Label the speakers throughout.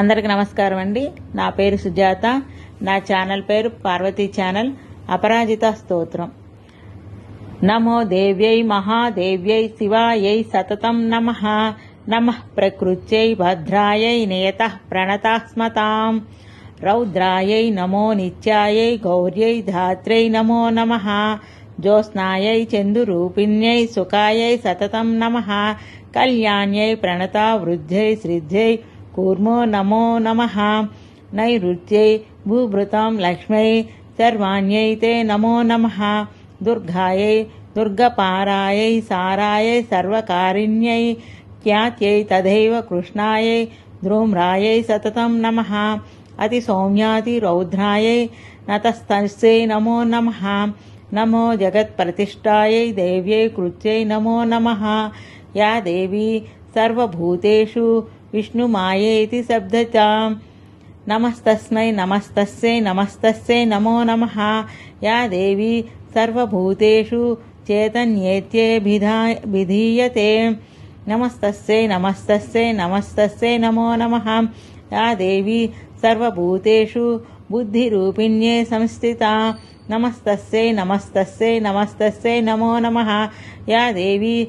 Speaker 1: అందరికి నమస్కారం అండి. నా పేరు సుజాత. నా ఛానల్ పేరు పార్వతీ ఛానల్. అపరాజిత స్తోత్రం. నమో దేవ్యై మహాదేవ్యై శివాయై సతతం నమ. నమ ప్రకృత్యై భద్రాయై నియత ప్రణతాస్మతాం. రౌద్రాయై నమో నిత్యాయై గౌర్యై ధాత్రై నమో నమ. జ్యోత్స్నాయై చందురూపిణ్యై సుఖాయై సతతం నమ. కళ్యాణ్యై ప్రణతా వృద్ధ్యై శ్రిద్ధ్యై కూర్మో నమో నమ నైరుత్యై భూభృతం లక్ష్మై సర్వాణ్యై తే నమో నమ దుర్గాయై దుర్గపారాయై సారాయై సర్వకారిణ్యై ఖ్యాత్యై తథైవ కృష్ణాయై ధ్రూమ్రాయై సతతం నమ అతి సౌమ్యాతి రౌద్రాయై నతస్తస్యై నమో నమ నమో జగత్ప్రతిష్టాయై దేవ్యై కృత్యై నమో నమ యా దేవీ సర్వభూతేషు విష్ణుమాయేతి శబ్దచ నమస్తస్మై నమస్తస్యై నమస్తస్యై నమో నమ. యా దేవి సర్వభూతేషు చైతన్యేత్యేభిధా విధీయతే. నమస్తస్యై నమస్తస్యై నమస్తస్యై నమో నమ. యా దేవి సర్వభూతేషు బుద్ధిరూపిణ్యే సంస్థితా. నమస్తస్యై నమస్తస్యై నమస్తస్యై నమో నమ. యా దేవి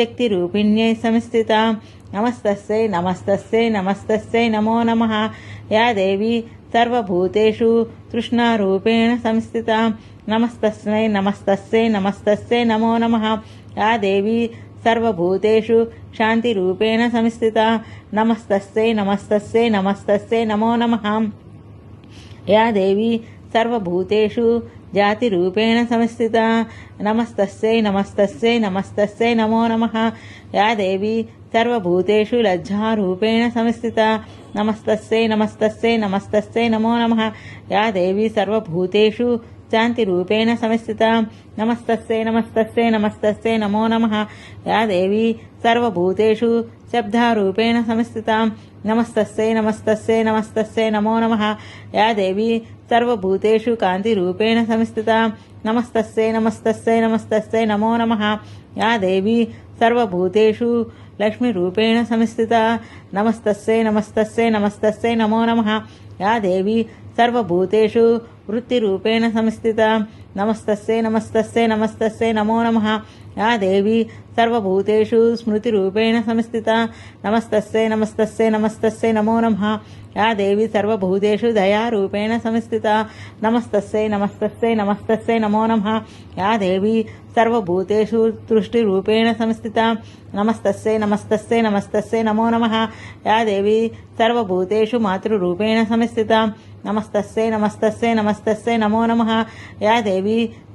Speaker 1: శక్తిరూపిణ్యై సంస్థిత నమస్తస్యై నమస్తస్యై నమస్తస్యై నమో నమ. యా దేవీ సర్వభూతేషు తృష్ణారూపేణ సంస్థిత. నమస్తస్మై నమస్తస్యై నమస్తస్యై నమో నమ. యా దేవీ సర్వభూతేషు శాంతిరూపేణ సంస్థిత. నమస్తస్యై నమస్తస్యై నమస్తస్యై నమో నమ. యా దేవీ సర్వభూతేషు జాతిరూపేణ సంస్థిత నమస్తస్యై నమస్తస్యై నమస్తస్యై నమో నమ. యా దేవి సర్వభూతేషు లజ్జారూపేణ సంస్థిత నమస్తస్యై నమస్తస్యై నమస్తస్యై నమో నమ. యా దేవి సర్వభూతేషు శాంతిరూపేణ సంస్థిత నమస్తస్సే నమస్తస్సే నమస్తస్సే నమో నమ యా దేవి సర్వభూతేషు శబ్దారూపేణ సంస్థిత నమస్తస్సే నమస్తస్సే నమస్తస్సే నమో నమ యా దేవి సర్వభూతేషు కాంతిరూపేణ సంస్థిత నమస్తస్సే నమస్తస్సే నమస్తస్సే నమో నమ యా దేవి సర్వభూతేషు లక్ష్మీరూపేణ సంస్థిత నమస్తస్సే నమస్తస్సే నమస్తస్సే నమో నమ యా దేవి సర్వభూతేషు వృత్తిరూపేణ సంస్థిత నమస్తస్సే నమస్తస్సే నమస్తస్సే నమో నమ యా దేవి సర్వభూతేషు స్మృతిరూపేణ సంస్థిత నమస్తస్సే నమస్తస్సే నమస్తస్సే నమో నమ యా దేవి సర్వభూతేషు దయారూపేణ సంస్థిత నమస్తస్సే నమస్తస్సే నమస్తస్సే నమో నమ యా దేవి సర్వభూతేషు తృష్టిరూపేణ సంస్థిత నమస్తస్సే నమస్తస్సే నమస్తస్సే నమో నమ యా దేవి సర్వభూతేషు మాతృరూపేణ సంస్థిత నమస్తస్సే నమస్తస్సే నమస్తస్సే నమో నమ యా దేవి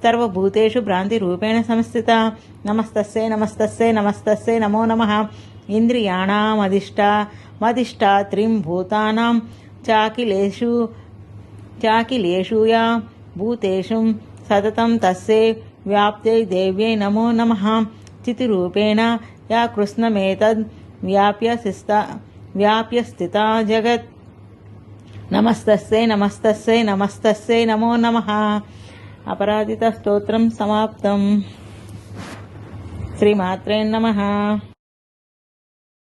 Speaker 1: సర్వభూతేషు భ్రాంతిరూపేణ సంస్థిత నమస్తస్యై నమస్తస్యై నమస్తస్యై నమో నమ ఇంద్రియాణమధిష్టా మధిష్టాత్రిం భూతానాం చాకిలేషు చాకిలేషు యా భూతేషు సతతం తస్యై వ్యాప్త్యై దేవ్యై నమో నమ చితిరూపేణ యా కృష్ణమేతద్ వ్యాప్య శిస్తా వ్యాప్య స్థితా జగత్ నమస్తస్యై నమస్తస్యై నమస్తస్యై నమో నమ అపరాజిత స్తోత్రం సమాప్తం శ్రీమాత్రే నమ